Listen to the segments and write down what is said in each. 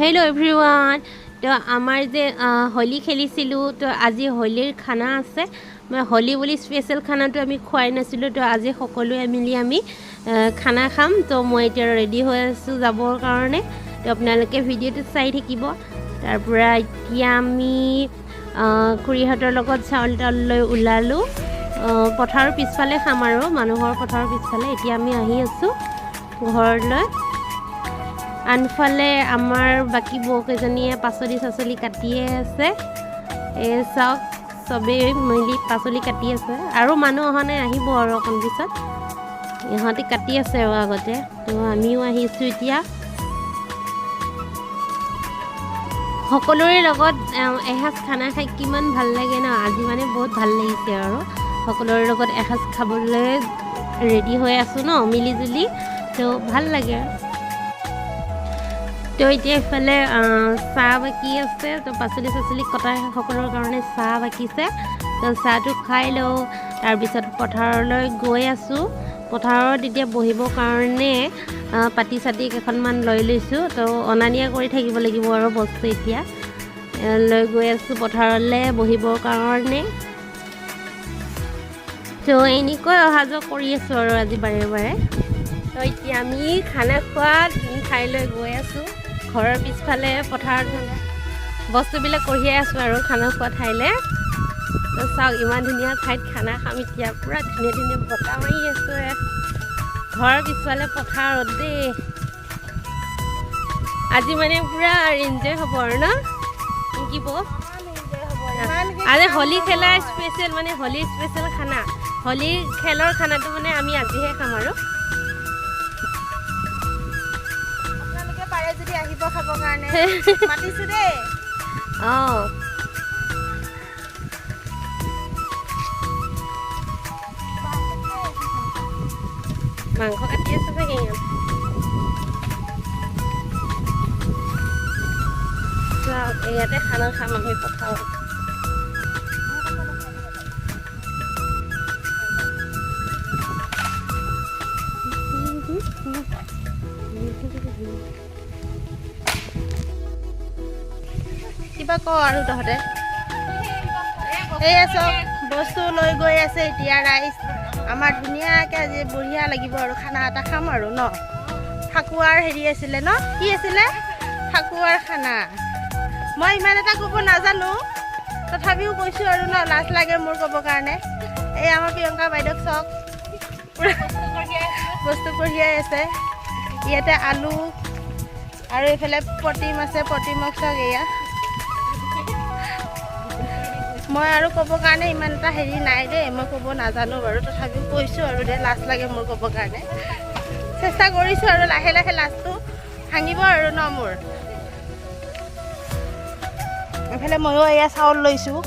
Hello everyone তো আমাৰ যে হোলী খেলিছিলোঁ তো আজি হোলীৰ খানা আছে। হোলী বুলি স্পেচিয়েল খানাটো আমি খোৱাই নাছিলোঁ তো আজি সকলোৱে মিলি আমি খানা খাম। তো মই এতিয়া ৰেডি হৈ আছোঁ যাবৰ কাৰণে। তো আপোনালোকে ভিডিঅ'টো চাই থাকিব। তাৰ পৰা এতিয়া আমি খুৰীহঁতৰ লগত চাউল তাউল লৈ ওলালোঁ। পথাৰৰ পিছফালে খাম আৰু মানুহৰ পথাৰৰ পিছফালে। এতিয়া আমি আহি আছোঁ ঘৰলৈ। আনফালে আমাৰ বাকী বৌকেইজনীয়ে পাচলি চাচলি কাটিয়ে আছে। এই চাওক চবেই মিলি পাচলি কাটি আছে। আৰু মানুহ অহা নাই আহিব আৰু অকণ পিছত। ইহঁতে কাটি আছে আৰু আগতে। তো আমিও আহিছোঁ এতিয়া। সকলোৰে লগত এসাঁজ খানা খাই কিমান ভাল লাগে ন? আজি মানে বহুত ভাল লাগিছে আৰু। সকলোৰে লগত এসাঁজ খাবলৈ ৰেডি হৈ আছোঁ ন মিলি জুলি তো ভাল লাগে। তো এতিয়া এইফালে চাহ বাকী আছে তো পাচলি চাচলি কটা সকলৰ কাৰণে চাহ বাকিছে। তো চাহটো খাই লওঁ তাৰপিছত পথাৰলৈ গৈ আছোঁ। পথাৰত এতিয়া বহিবৰ কাৰণে পাতি চাতি কেইখনমান লৈ লৈছোঁ। তো অনা নিয়া কৰি থাকিব লাগিব আৰু বস্তু এতিয়া। লৈ গৈ আছোঁ পথাৰলৈ বহিবৰ কাৰণে। তো এনেকৈ অহা যোৱা কৰি আছোঁ আৰু আজি বাৰে বাৰে। তো এতিয়া আমি খানা খোৱা ঠাইলৈ গৈ আছোঁ। ঘৰৰ পিছফালে পথাৰত মানে বস্তুবিলাক কঢ়িয়াই আছোঁ আৰু খানা খোৱা ঠাইলৈ। তো চাওক ইমান ধুনীয়া ঠাইত খানা খাম। এতিয়া পূৰা ধুনীয়া ধুনীয়া বতাহ মাৰি আছে। ঘৰৰ পিছফালে পথাৰত দেই। আজি মানে পূৰা এনজয় হ'ব আৰু ন? কি বৌ আজি হোলী খেলাৰ স্পেচিয়েল মানে হোলীৰ স্পেচিয়েল খানা। হোলীৰ খেলৰ খানাটো মানে আমি আজিহে খাম আৰু। আপোনালোকে পাৰে যদি আহিব খাবৰ কাৰণে। মাতিছো দেই। অঁ। মাংস কাটি আছে চাগে ইয়াতে খানা খাম আমি পথাৰত। কিবা ক আৰু তহঁতে? এই চব বস্তু লৈ গৈ আছে এতিয়া ৰাইচ আমাৰ ধুনীয়াকৈ আজি বঢ়িয়া লাগিব আৰু খানা এটা খাম আৰু ন। ফাকুৱাৰ হেৰি আছিলে ন? কি আছিলে? ফাকুৱাৰ খানা। মই ইমান এটা ক'ব নাজানো। তথাপিও কৈছোঁ আৰু ন লাজ লাগে মোৰ ক'বৰ কাৰণে। এই আমাৰ প্ৰিয়ংকা বাইদেউক চাওক। বস্তু কঢ়িয়াই আছে। ইয়াতে আলু আৰু এইফালে প্ৰতিম আছে প্ৰতিমক চাওক এয়া মই আৰু ক'বৰ কাৰণে ইমান এটা হেৰি নাই দেই, মই ক'ব নাজানো বাৰু, তথাপিও কৈছোঁ আৰু দে, লাজ লাগে মোৰ ক'বৰ কাৰণে। চেষ্টা কৰিছোঁ আৰু লাহে লাহে লাজটো ভাঙিব আৰু ন মোৰ। এইফালে ময়ো এয়া চাউল লৈছোঁ।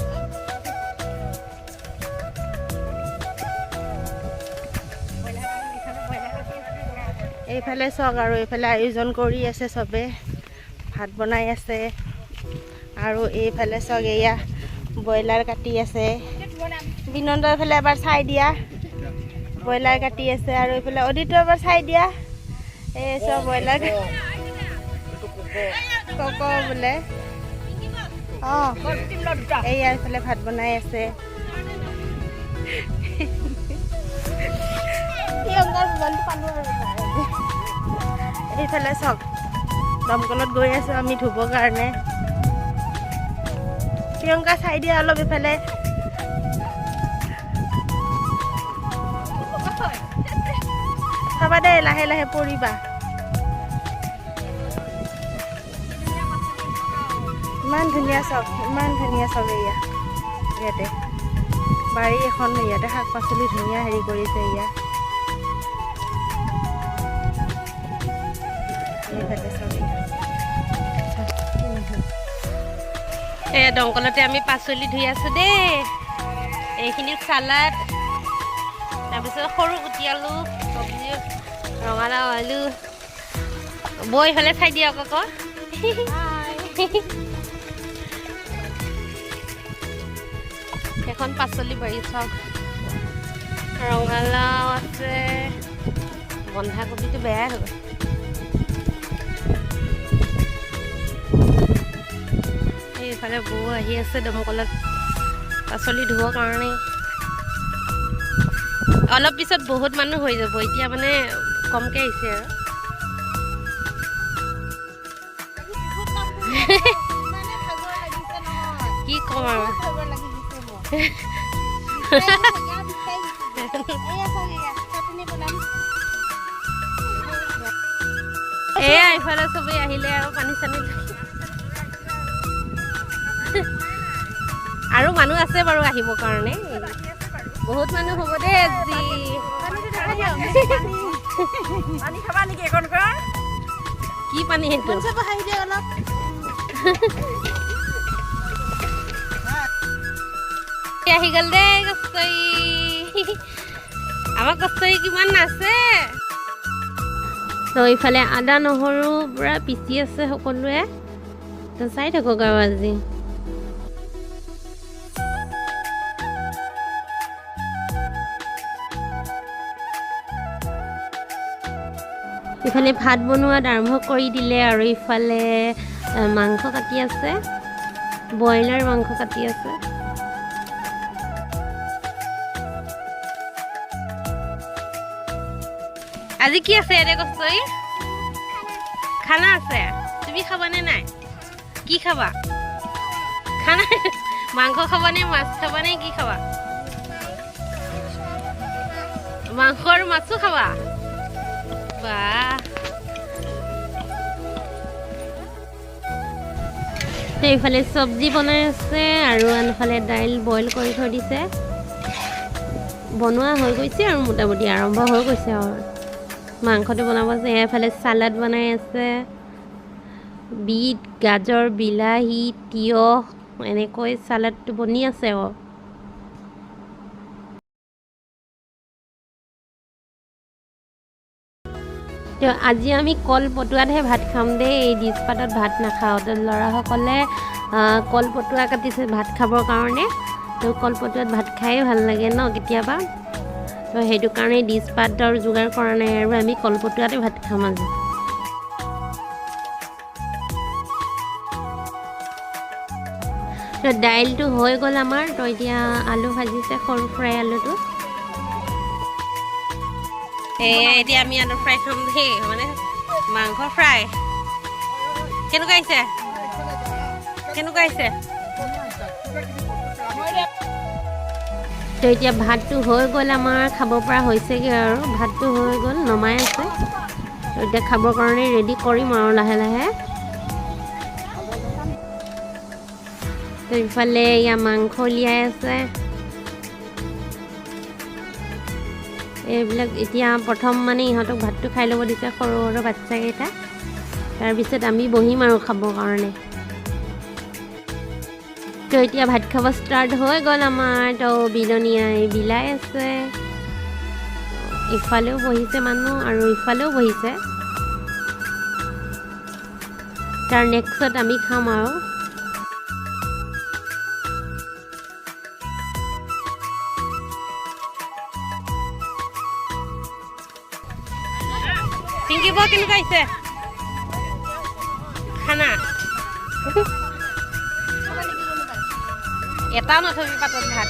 এইফালে চাওক আৰু এইফালে আয়োজন কৰি আছে চবে। ভাত বনাই আছে। আৰু এইফালে চাওক এয়া ব্ৰইলাৰ কাটি আছে। বিনন্দৰ এইফালে এবাৰ চাই দিয়া। ব্ৰইলাৰ কাটি আছে আৰু এইফালে অদিতো এবাৰ চাই দিয়া। এই চব ব্ৰইলাৰ কক বোলে। অঁ এইয়া এইফালে ভাত বনাই আছে। এইফালে চাওক। দমকলত গৈ আছোঁ আমি ধুবৰ কাৰণে। প্ৰিয়ংকা চাই দিয়া অলপ এইফালে চাবা দেই লাহে লাহে পৰিবা। ইমান ধুনীয়া চব ইমান ধুনীয়া চব এয়া ইয়াতে। বাৰী এখন ইয়াতে শাক পাচলি ধুনীয়া হেৰি কৰিছে ইয়াত। এয়া দমকলতে আমি পাচলি ধুই আছোঁ দেই। এইখিনি চালাড, তাৰপিছত সৰু গুটি আলু চব্জি ৰঙালাও আলু। বৈ হ'লে চাই দিয়ক আকৌ। এখন পাচলি বাৰী চাওক ৰঙালাও আছে। বন্ধাকবিটো বেয়াই হ'ব। এইফালে বৌ আহি আছে দমকলত পাচলি ধুবৰ কাৰণে। অলপ পিছত বহুত মানুহ হৈ যাব এতিয়া মানে কমকৈ আহিছে আৰু। কি ক'ম আৰু। এয়া ইফালে চবেই আহিলে আৰু পানী চানী। আৰু মানুহ আছে বাৰু আহিবৰ কাৰণে। বহুত মানুহ হ'ব দেই আজি। কি পানী সেইটো? আহি গ'ল দেই কষ্টৰি আমাৰ কষ্টৰি কিমান আছে? তো ইফালে আদা নহৰু পূৰা পিচি আছে সকলোৱে। তো চাই থাকক আৰু আজি। ইফালে ভাত বনোৱাত আৰম্ভ কৰি দিলে আৰু ইফালে মাংস কাটি আছে। ব্ৰইলাৰ মাংস কাটি আছে। আজি কি আছে এনে কষ্টই খানা আছে। তুমি খাবানে নাই? কি খাবা? খানা? মাংস খাবানে মাছ খাবানে কি খাবা? মাংস আৰু মাছো খাবা? বাহ তো এইফালে চব্জি বনাই আছে আৰু আনফালে দাইল বইল কৰি থৈ দিছে। বনোৱা হৈ গৈছে আৰু মোটামুটি আৰম্ভ হৈ গৈছে আৰু। মাংসটো বনাব আছে এফালে চালাড বনাই আছে। বিট, গাজৰ, বিলাহী, তিয়ঁহ, এনেকৈ চালাডটো বনি আছে আৰু। আজি আমি কল পটুৱাতহে ভাত খাম দেই। এই ডিজপাতত ভাত নাখাওঁ। তো ল'ৰাসকলে কল পটুৱা কাটিছে ভাত খাবৰ কাৰণে। তো কল পটুৱাত ভাত খায়ে ভাল লাগে ন কেতিয়াবা। তো সেইটো কাৰণে ডিজপাতৰ যোগাৰ কৰা নাই আৰু আমি কলপটুৱাতে ভাত খাম আজি। তো দাইলটো হৈ গ'ল আমাৰ। তো এতিয়া আলু ভাজিছে সৰু ফ্ৰাই আলুটো। এই এতিয়া আমি আলু ফ্ৰাই খাম দেই মানে মাংস ফ্ৰাই কেনেকুৱা আহিছে কেনেকুৱা আহিছে তো এতিয়া ভাতটো হৈ গ'ল আমাৰ খাব পৰা হৈছেগৈ আৰু ভাতটো হৈ গ'ল নমাই আছে এতিয়া খাবৰ কাৰণে ৰেডি কৰিম আৰু লাহে লাহে তো ইফালে এয়া মাংস উলিয়াই আছে এইবিলাক এতিয়া প্ৰথম মানে ইহঁতক ভাতটো খাই ল'ব দিছে সৰু সৰু বাচ্চাকেইটা তাৰপিছত আমি বহিম আৰু খাবৰ কাৰণে। তো এতিয়া ভাত খাব ষ্টাৰ্ট হৈ গ'ল আমাৰ তো বিলনীয়াই বিলাই আছে। ইফালেও বহিছে মানুহ আৰু ইফালেও বহিছে। তাৰ নেক্সট আমি খাম আৰু। পিংকি বৌ কেনেকুৱা আহিছে? খানা। এটাও নথবি পাতত ভাত।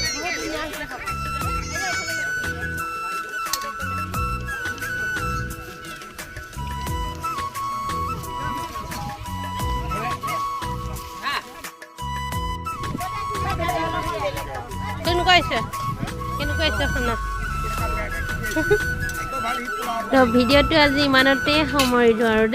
কেনেকুৱা আহিছে? কেনেকুৱা আহিছে খানা? তো ভিডিঅ'টো আজি ইমানতে সামৰিলোঁ আৰু।